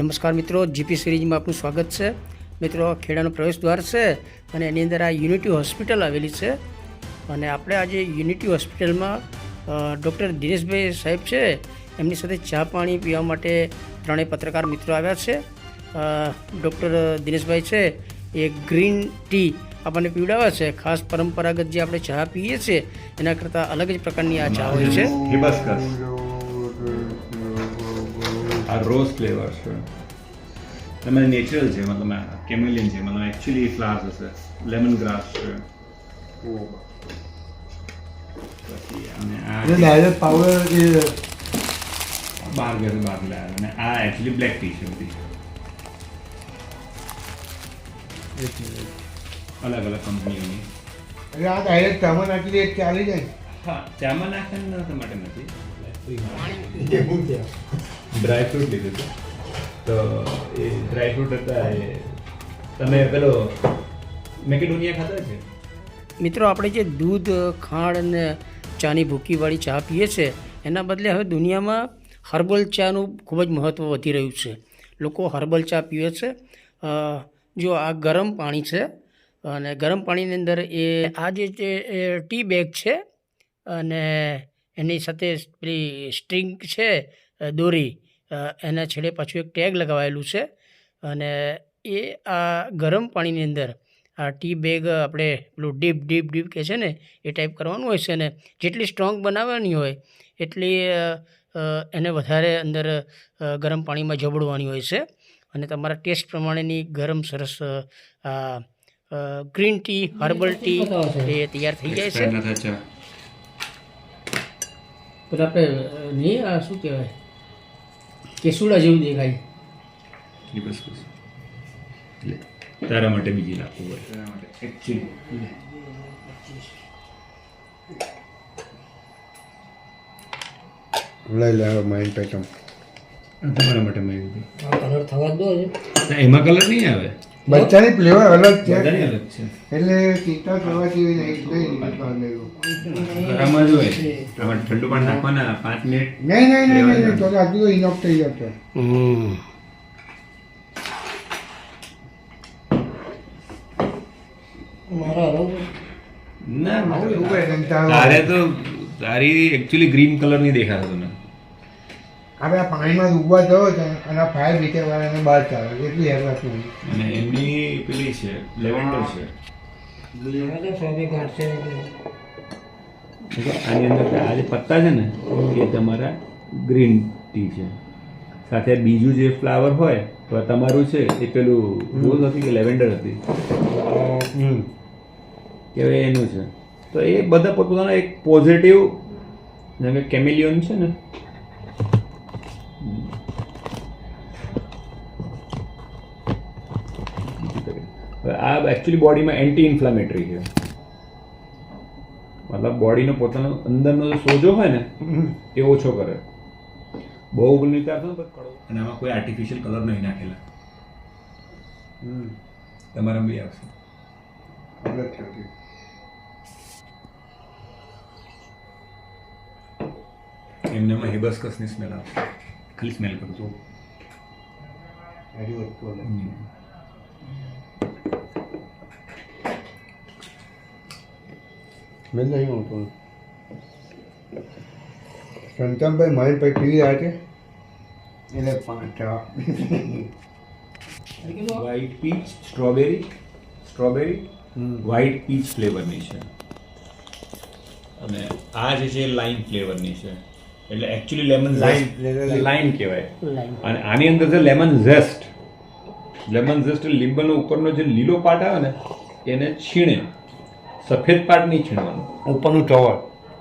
નમસ્કાર મિત્રો, જીપી સિરીઝમાં આપનું સ્વાગત છે. મિત્રો ખેડાનો પ્રવેશ દ્વાર છે અને એની અંદર આ યુનિટી હોસ્પિટલ આવેલી છે. અને આપણે આજે યુનિટી હોસ્પિટલમાં ડૉક્ટર દિનેશભાઈ સાહેબ છે. એમની સાથે ચા પાણી પીવા માટે ત્રણેય પત્રકાર મિત્રો આવ્યા છે. ડૉક્ટર દિનેશભાઈ છે. એ ગ્રીન ટી આપણને પીવડાવે છે. ખાસ પરંપરાગત જે આપણે ચા પીએ છીએ, એના કરતાં અલગ જ પ્રકારની આ ચા હોય છે. આ રોઝ ફ્લેવર છે. તમે નેચરલ છે મતલબ કેમેલિયન છે મતલબ એકચ્યુઅલી ફ્લાવર્સ હશે. લેમન ગ્રાસ છે અને આ ડાયરેક્ટ પાવડર બહાર ગયા બહાર લાવ્યા અને આ એકચ્યુઅલી બ્લેક ટી છે બધી. અલગ અલગ કંપનીઓની. એટલે આ ડાયરેક્ટ ચામાં નાખી દે ચાલી જાય. હા ચામાં નાખવાના માટે નથી. એવું છે ડ્રાય ફ્રૂટ લીધું હતું તો એ ડ્રાયફ્રૂટ હતા એ તમે પેલો મેકેડોનિયા ખાતા છે મિત્રો, આપણે જે દૂધ, ખાંડ અને ચાની ભૂકીવાળી ચા પીએ છીએ એના બદલે હવે દુનિયામાં હર્બલ ચાનું ખૂબ જ મહત્ત્વ વધી રહ્યું છે. લોકો હર્બલ ચા પીવે છે. જો આ ગરમ પાણી છે અને ગરમ પાણીની અંદર એ આ જે ટી બેગ છે અને એની સાથે પેલી સ્ટ્રિંગ છે દોરી. એના છેડે પાછું એક ટેગ લગાવાયેલું છે અને એ આ ગરમ પાણીની અંદર આ ટી બેગ આપણે પેલું ડીપ ડીપ ડીપ કહે છે ને એ ટાઈપ કરવાનું હોય છે ને જેટલી સ્ટ્રોંગ બનાવવાની હોય એટલી એને વધારે અંદર ગરમ પાણીમાં જબડવાની હોય છે અને તમારા ટેસ્ટ પ્રમાણેની ગરમ સરસ આ ગ્રીન ટી હર્બલ ટી એ તૈયાર થઈ જાય છે. નથી આપણે નહીં આ શું કહેવાય? કેસુડા જેવું દેખાય. હિબસ્કસ તારા માટે બીજી રાખવું હોય તારા માટે એકચ્યુઅલી લઈ લે માઇન્ડ પેટમ તમારા માટે માઇન્ડ કલર થવા દો ના, એમાં કલર નહીં આવે? બચ્ચાની ફ્લેવર અલગ છે. અલગ છે. એટલે ચિંતા કરવા જેવી નહીં ગરમમાં જ હોય ઠંડુ પાણી નાખવાના પાંચ મિનિટ નહીં નહીં નહીં નહીં નહીં તો તો ઇનફ થઈ જશે. ના આવું એવું કઈ તારો? તો તારી એકચ્યુઅલી ગ્રીન કલર નહીં દેખાતો તને. આપણે આ પાણીમાં ડૂબવા જવો છે અને ફાયર બ્રિગેડ વાળાને બહાર ચાલે એટલી હેરાન નહીં અને એમની પેલી છે લેવેન્ડર છે. આની અંદર આ જે પત્તા છે ને એ તમારા ગ્રીન ટી છે. સાથે બીજું જે ફ્લાવર હોય તો તમારું છે એ પેલું રોઝ હતી કે લેવેન્ડર હતી. હમ. કે એનું છે. તો એ બધા પોતાના એક પોઝિટિવ જેમ કે કેમિલિયન છે ને આ એકચ્યુઅલી બોડીમાં એન્ટી ઇન્ફ્લામેટરી છે. મતલબ બોડીનો પોતાનો અંદરનો જે સોજો હોય ને એ ઓછો કરે. બહુ નિતાર થયો ને તો અને આમાં કોઈ આર્ટિફિશિયલ કલર નહીં નાખેલા. હમ. તમારા બી આવશે. એમને એમાં એમનેમાં હિબસ્કસની સ્મેલ આવશે ખાલી સ્મેલ કરું છું આરી વસ્તુ અલગ મેં નહીં આવતો સંતમભાઈ મારી પાસે ટીવી આવે છે? એટલે પાંચ white peach strawberry strawberry white peach ફ્લેવરની છે. અને આ જે છે લાઈમ ફ્લેવરની છે. એટલે એકચ્યુઅલી લેમન લાઈમ કહેવાય. અને આની અંદર છે લેમન ઝેસ્ટ લેમન ઝેસ્ટ એટલે ઉપરનો જે લીલો પાટ આવે ને એને છીણે. સફેદ પાટ નહીં છીણવાનું. ઉપરનું કવર.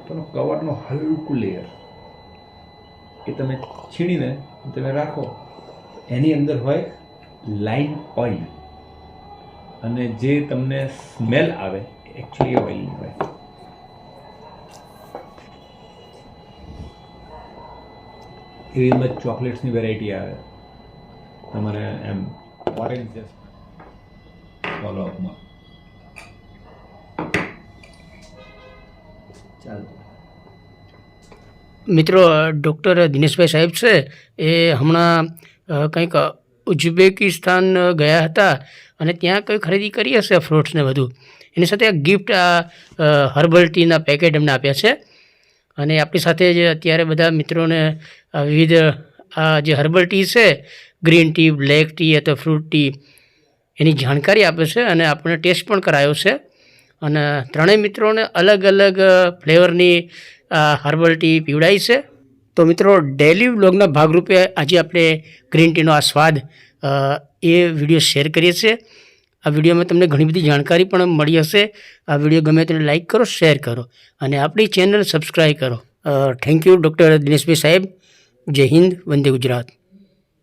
તો કવરનું હલકું લેયર એ તમે છીણીને તમે રાખો. એની અંદર હોય લાઈન ઓઇલ અને જે તમને સ્મેલ આવે એકચ્યુઅલી ઓઇલની હોય. એવી રીતના ચોકલેટ્સની વેરાયટી આવે. તમારે એમ ઓરેન્જ જસ્ટ મિત્રો, ડૉક્ટર દિનેશભાઈ સાહેબ છે. એ હમણાં કંઈક ઉઝબેકિસ્તાન ગયા હતા અને ત્યાં કંઈ ખરીદી કરી હશે ફ્રૂટ્સને બધું. એની સાથે ગિફ્ટ આ હર્બલ ટીના પેકેટ એમને આપ્યા છે. અને આપણી સાથે જે અત્યારે બધા મિત્રોને વિવિધ, આ જે હર્બલ ટી છે ગ્રીન ટી બ્લેક ટી અથવા ફ્રૂટ ટી એની જાણકારી આપે છે અને આપણે ટેસ્ટ પણ કરાયો છે. અને ત્રણેય મિત્રોને અલગ અલગ ફ્લેવરની હર્બલ ટી પીવડાવી છે. તો મિત્રો ડેલી વ્લોગના ભાગરૂપે આજે આપણે ગ્રીન ટીનો આ સ્વાદ એ વીડિયો શેર કરીએ છીએ. આ વિડીયોમાં તમને ઘણી બધી જાણકારી પણ મળી હશે. આ વીડિયો ગમે તેને લાઇક કરો શેર કરો અને આપણી ચેનલ સબસ્ક્રાઈબ કરો. થેન્ક યુ ડૉક્ટર દિનેશભાઈ સાહેબ. જય હિન્દ, વંદે ગુજરાત.